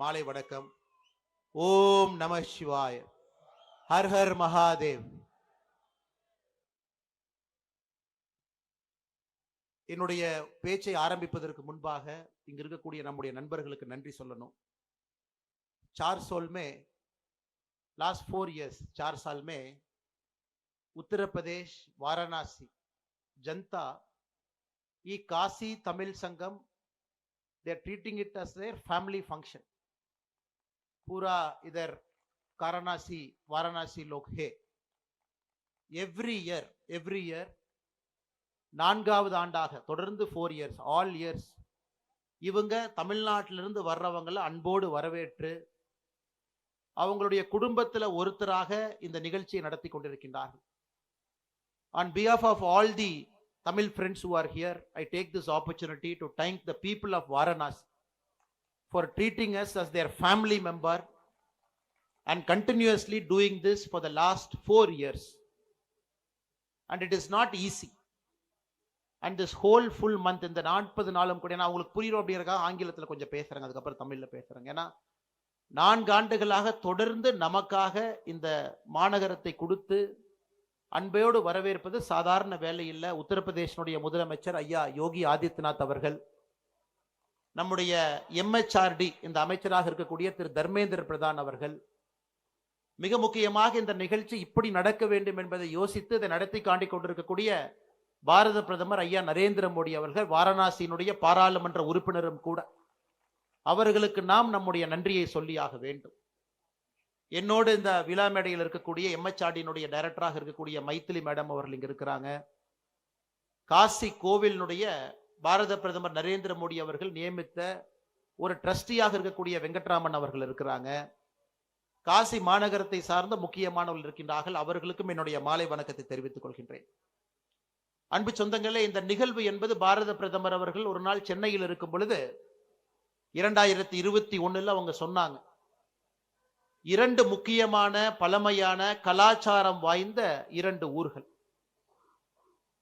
மாலை வணக்கம். ஓம் நம சிவாய. ஹர் ஹர் மகாதேவ். என்னுடைய பேச்சை ஆரம்பிப்பதற்கு முன்பாக இங்க இருக்கக்கூடிய நம்முடைய நண்பர்களுக்கு நன்றி சொல்லணும். சார் சோல்மே லாஸ்ட் ஃபோர் இயர்ஸ் சார் சால்மே உத்தரப்பிரதேஷ் வாரணாசி ஜனதா இ Kashi Tamil Sangam they're treating it as their family function पूरा इधर वाराणसी वाराणसी लोग है எவ்ரி இயர் எவ்ரி இயர் நான்காவது ஆண்டாக தொடர்ந்து ஃபோர் இயர்ஸ் ஆல் இயர்ஸ் இவங்க தமிழ்நாட்டிலிருந்து வர்றவங்களை அன்போடு வரவேற்று அவங்களுடைய குடும்பத்துல ஒருத்தராக இந்த நிகழ்ச்சியை நடத்தி கொண்டிருக்கின்றார்கள் on behalf of all the Tamil friends who are here i take this opportunity to thank the people of varanasi for treating us as their family member and continuously doing this for the last four years. And it is not easy. And this whole full month இந்த நாற்பது நாளும் கூட நான் உங்களுக்கு புரியும் அப்படிங்கிறக்காக ஆங்கிலத்தில் கொஞ்சம் பேசுகிறேங்க அதுக்கப்புறம் தமிழில் பேசுகிறேங்க ஏன்னா நான்கு ஆண்டுகளாக தொடர்ந்து நமக்காக இந்த மாநகரத்தை கொடுத்து அன்பையோடு வரவேற்பது சாதாரண வேலை இல்லை. உத்தரப்பிரதேசனுடைய முதலமைச்சர் ஐயா யோகி ஆதித்யநாத் அவர்கள் நம்முடைய எம்ஹெச்ஆர்டி இந்த அமைச்சராக இருக்கக்கூடிய திரு தர்மேந்திர பிரதான் அவர்கள் மிக முக்கியமாக இந்த நிகழ்ச்சி இப்படி நடக்க வேண்டும் என்பதை யோசித்து இதை நடத்தி காண்டி கொண்டிருக்கக்கூடிய பாரத பிரதமர் ஐயா நரேந்திர மோடி அவர்கள் வாரணாசியினுடைய பாராளுமன்ற உறுப்பினரும் கூட. அவர்களுக்கு நாம் நம்முடைய நன்றியை சொல்லியாக வேண்டும். என்னோடு இந்த விழா மேடையில் இருக்கக்கூடிய எம்எச்ஆர்டியினுடைய டைரக்டராக இருக்கக்கூடிய மைத்திலி மேடம் அவர்கள் இங்கே இருக்கிறாங்க. காசி கோவிலினுடைய பாரத பிரதமர் நரேந்திர மோடி அவர்கள் நியமித்த ஒரு ட்ரஸ்டியாக இருக்கக்கூடிய வெங்கட்ராமன் அவர்கள் இருக்கிறாங்க. காசி மாநகரத்தை சார்ந்த முக்கியமானவர்கள் இருக்கின்றார்கள். அவர்களுக்கும் என்னுடைய மாலை வணக்கத்தை தெரிவித்துக் கொள்கின்றேன். அன்பு சொந்தங்களே இந்த நிகழ்வு என்பது பாரத பிரதமர் அவர்கள் ஒரு நாள் சென்னையில் இருக்கும் பொழுது இரண்டாயிரத்தி இருபத்தி ஒண்ணுல அவங்க சொன்னாங்க. இரண்டு முக்கியமான பழமையான கலாச்சாரம் வாய்ந்த இரண்டு ஊர்கள்.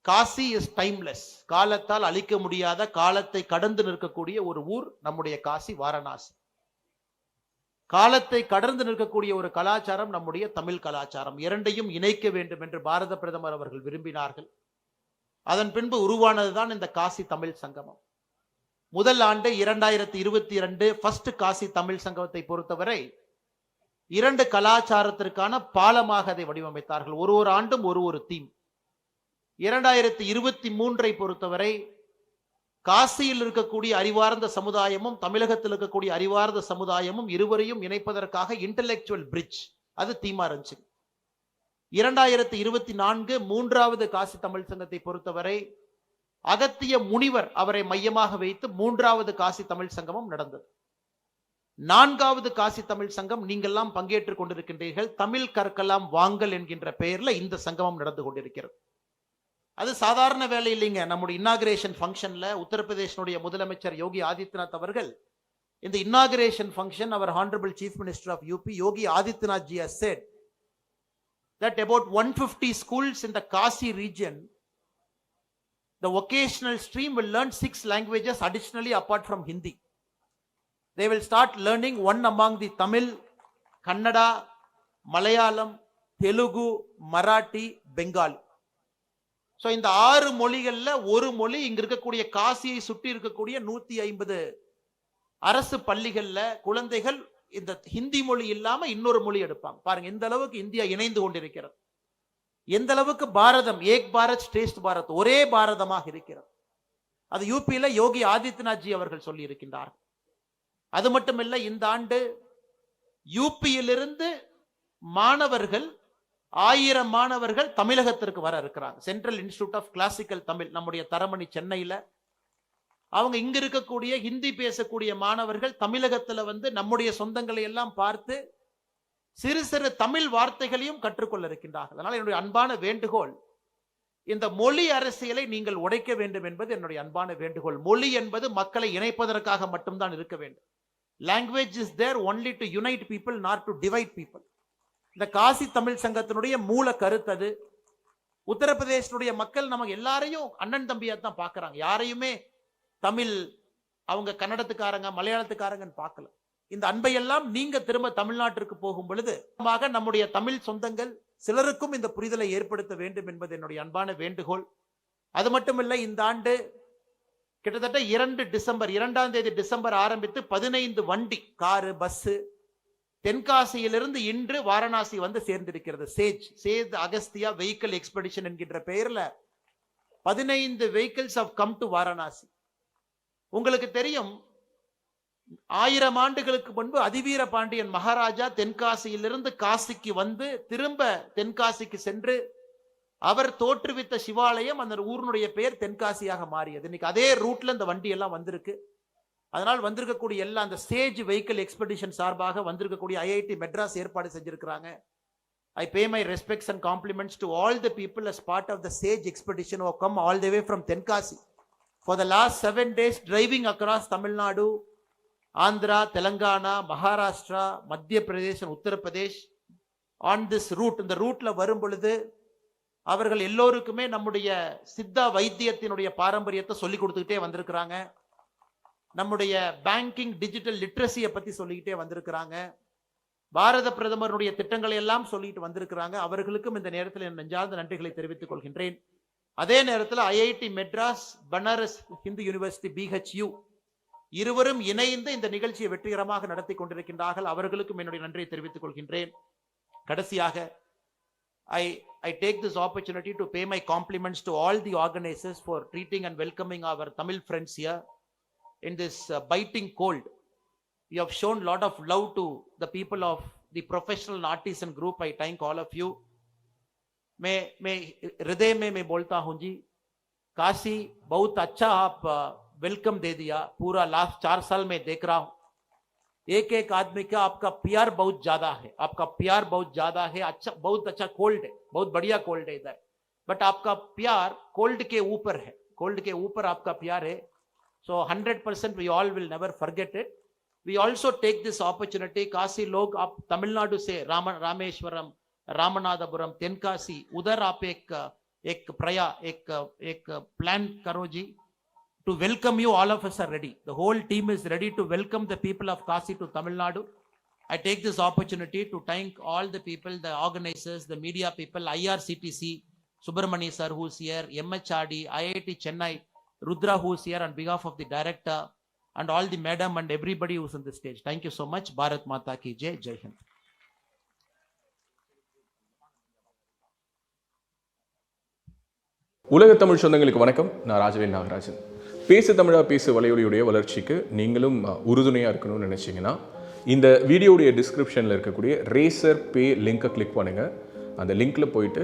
காசி இஸ் டைம்லெஸ் காலத்தால் அழிக்க முடியாத காலத்தை கடந்து நிற்கக்கூடிய ஒரு ஊர் நம்முடைய காசி வாரணாசி. காலத்தை கடந்து நிற்கக்கூடிய ஒரு கலாச்சாரம் நம்முடைய தமிழ் கலாச்சாரம். இரண்டையும் இணைக்க வேண்டும் என்று பாரத பிரதமர் அவர்கள் விரும்பினார்கள். அதன் பின்பு உருவானதுதான் இந்த காசி தமிழ் சங்கமம். முதல் ஆண்டு இரண்டாயிரத்தி இருபத்தி இரண்டு ஃபர்ஸ்ட் காசி தமிழ் சங்கமத்தை பொறுத்தவரை இரண்டு கலாச்சாரத்திற்கான பாலமாக அதை வடிவமைத்தார்கள். ஒரு ஒரு ஆண்டும் ஒரு ஒரு தீம் இரண்டாயிரத்தி இருபத்தி மூன்றை பொறுத்தவரை காசியில் இருக்கக்கூடிய அறிவார்ந்த சமுதாயமும் தமிழகத்தில் இருக்கக்கூடிய அறிவார்ந்த சமுதாயமும் இருவரையும் இணைப்பதற்காக இன்டலெக்சுவல் பிரிட்ஜ் அது தீமா இருந்துச்சு இரண்டாயிரத்தி இருபத்தி நான்கு மூன்றாவது காசி தமிழ் சங்கத்தை பொறுத்தவரை அகத்திய முனிவர் அவரை மையமாக வைத்து மூன்றாவது காசி தமிழ் சங்கமம் நடந்தது. நான்காவது காசி தமிழ் சங்கம் நீங்கள்லாம் பங்கேற்றுக் கொண்டிருக்கின்றீர்கள் தமிழ் கற்கலாம் வாங்கல் என்கின்ற பெயர்ல இந்த சங்கமம் நடந்து கொண்டிருக்கிறது. அது சாதாரண வேலை இல்லைங்க நம்முடைய இன்னாகிரேஷன் ஃபங்க்ஷன்ல உத்தரப்பிரதேசனுடைய முதலமைச்சர் யோகி ஆதித்யநாத் அவர்கள் இந்த inauguration function our honourable chief minister of UP Yogi Adityanath ji has said that about 150 schools in the Kasi region the vocational stream will learn six languages additionally apart from Hindi. They will start learning one among the Tamil, Kannada, Malayalam, Telugu, Marathi, Bengali. So இந்த ஆறு மொழிகளில் ஒரு மொழி இங்க இருக்கக்கூடிய காசியை சுற்றி இருக்கக்கூடிய நூத்தி ஐம்பது அரசு பள்ளிகள்ல குழந்தைகள் இந்த ஹிந்தி மொழி இல்லாம இன்னொரு மொழி எடுப்பாங்க. பாருங்க இந்த அளவுக்கு இந்தியா இணைந்து கொண்டிருக்கிறது. எந்த அளவுக்கு பாரதம் ஏக் பாரத் ஸ்ரேஷ்ட் பாரத் ஒரே பாரதமாக இருக்கிறது. அது யூபியில யோகி ஆதித்யநாத் ஜி அவர்கள் சொல்லி இருக்கின்றார் அது மட்டுமல்ல இந்த ஆண்டு யூபியிலிருந்து மாணவர்கள் ஆயிரம் மாணவர்கள் தமிழகத்திற்கு வர இருக்கிறாங்க. Central institute of classical Tamil நம்முடைய தரமணி சென்னையில். அவங்க இங்க இருக்கக்கூடிய ஹிந்தி பேசக்கூடிய மாணவர்கள் தமிழகத்துல வந்து நம்முடைய சொந்தங்களை எல்லாம் பார்த்து சிறு சிறு தமிழ் வார்த்தைகளையும் கற்றுக்கொள்ள இருக்கின்றார்கள். அதனால் என்னுடைய அன்பான வேண்டுகோள் இந்த மொழி அரசியலை நீங்கள் உடைக்க வேண்டும் என்பது என்னுடைய அன்பான வேண்டுகோள். மொழி என்பது மக்களை இணைப்பதற்காக மட்டும்தான் இருக்க வேண்டும். Language is there only to unite people not to divide people இந்த காசி தமிழ் சங்கத்தினுடைய மூல கருத்து அது. உத்தரப்பிரதேசனுடைய மக்கள் நமக்கு எல்லாரையும் அண்ணன் தம்பியாக தான் பார்க்குறாங்க. யாரையுமே தமிழ் அவங்க கன்னடத்துக்காரங்க மலையாளத்துக்காரங்கன்னு பார்க்கல. இந்த அன்பையெல்லாம் நீங்க திரும்ப தமிழ்நாட்டிற்கு போகும் பொழுது நம்முடைய தமிழ் சொந்தங்கள் சிலருக்கும் இந்த புரிதலை ஏற்படுத்த வேண்டும் என்பது என்னுடைய அன்பான வேண்டுகோள். அது மட்டுமில்லை இந்த ஆண்டு கிட்டத்தட்ட இரண்டு டிசம்பர் இரண்டாம் தேதி டிசம்பர் ஆரம்பித்து பதினைந்து வண்டி காரு பஸ்ஸு தென்காசியிலிருந்து இன்று வாரணாசி வந்து சேர்ந்திருக்கிறது. சேஜ் சேத் அகஸ்தியா வெஹிக்கிள் எக்ஸ்பெடிஷன் என்கின்ற பெயர்ல பதினைந்து vehicles have come to Varanasi. உங்களுக்கு தெரியும் ஆயிரம் ஆண்டுகளுக்கு முன்பு அதிவீர பாண்டியன் மகாராஜா தென்காசியிலிருந்து காசிக்கு வந்து திரும்ப தென்காசிக்கு சென்று அவர் தோற்றுவித்த சிவாலயம் அந்த ஊரினுடைய பெயர் தென்காசியாக மாறியது. இன்னைக்கு அதே ரூட்ல இந்த வண்டி எல்லாம் வந்திருக்கு. அதனால் வந்திருக்கக்கூடிய எல்லா அந்த ஸ்டேஜ் வெஹிக்கிள் எக்ஸ்பெடிஷன் சார்பாக வந்திருக்கக்கூடிய ஐஐடி மெட்ராஸ் ஏற்பாடு செஞ்சிருக்கிறாங்க. I pay my respects and compliments to all the people as part of the sage expedition who come all the way from Tenkasi for the last seven days driving across Tamil Nadu Andhra Telangana Maharashtra Madhya Pradesh Uttar Pradesh on this route இந்த ரூட்டில் வரும் பொழுது அவர்கள் எல்லோருக்குமே நம்முடைய சித்தா வைத்தியத்தினுடைய பாரம்பரியத்தை சொல்லி கொடுத்துக்கிட்டே வந்திருக்கிறாங்க. நம்முடைய பேங்கிங் டிஜிட்டல் லிட்ரஸியை பத்தி சொல்லிக்கிட்டே வந்திருக்கிறாங்க. பாரத பிரதமருடைய திட்டங்களை எல்லாம் சொல்லிட்டு வந்திருக்கிறாங்க. அவர்களுக்கும் இந்த நேரத்தில் என் நெஞ்சார்ந்த நன்றிகளை தெரிவித்துக் கொள்கின்றேன். அதே நேரத்தில் IIT Madras Banaras Hindu university BHU இருவரும் இணைந்து இந்த நிகழ்ச்சியை வெற்றிகரமாக நடத்தி கொண்டிருக்கின்றார்கள். அவர்களுக்கும் என்னுடைய நன்றியை தெரிவித்துக் கொள்கின்றேன். கடைசியாக I I take this opportunity to pay my compliments to all the organisers for treating and welcoming our Tamil friends here in this uh, biting cold. You have shown lot of love to the people of the professional artisan group. I thank all of you. मैं मैं हृदय में मैं बोलता हूँ जी काशी बहुत अच्छा आप वेलकम दे दिया पूरा लास्ट चार साल में देख रहा हूँ एक एक आदमी का आपका प्यार बहुत ज़्यादा है आपका प्यार बहुत ज़्यादा है अच्छा बहुत अच्छा कोल्ड है बहुत बढ़िया कोल्ड है इधर बट आपका प्यार कोल्ड के ऊपर है कोल्ड के ऊपर आपका प्यार है So 100% we all will never forget it. We also take this opportunity, Kasi Log of Tamil Nadu say Rama, Rameshwaram, Ramanadapuram, Tenkasi, Udar aap ek, ek praya, ek, ek plan karoji. To welcome you, all of us are ready. The whole team is ready to welcome the people of Kasi to Tamil Nadu. I take this opportunity to thank all the people, the organizers, the media people, IRCTC, Subramani sir who's here, MHRD, IIT Chennai, Rudra who's here on behalf of the director and all the madam and everybody who's on the stage. Thank you so much. Bharat Mata ki jai, Jai Hind. உலக தமிழ் சொந்தங்களுக்கு வணக்கம் நான் ராஜவேல் நாகராஜன் பேசு தமிழா பேசு வலையொலியுடைய வளர்ச்சிக்கு நீங்களும் உறுதுணையாக இருக்கணும்னு நினச்சிங்கன்னா இந்த வீடியோடைய டிஸ்கிரிப்ஷனில் இருக்கக்கூடிய ரேசர் பே லிங்கை கிளிக் பண்ணுங்கள் அந்த லிங்கில் போயிட்டு